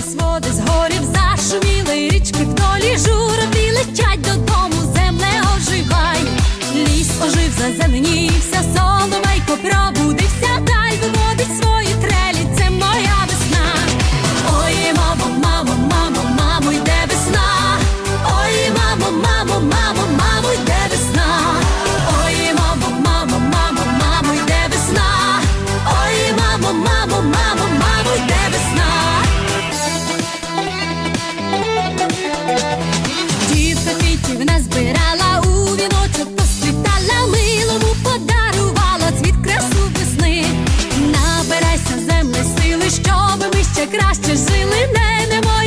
Десь води з горів зашуміли, річки в долі летять додому, земле оживай, ліс ожив, зазеленівся щоб ми ще краще жили, не немо.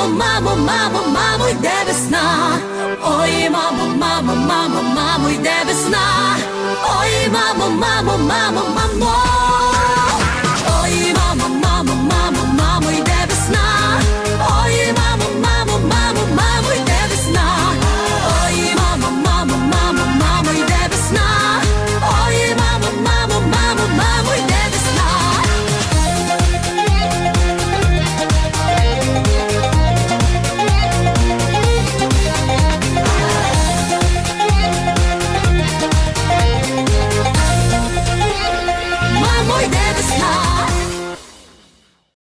Мамо, мамо, мамо, мамо, йде весна. Ой, мамо, мамо, мамо, мамо, йде весна. Ой, мамо, мамо, мамо, мамо.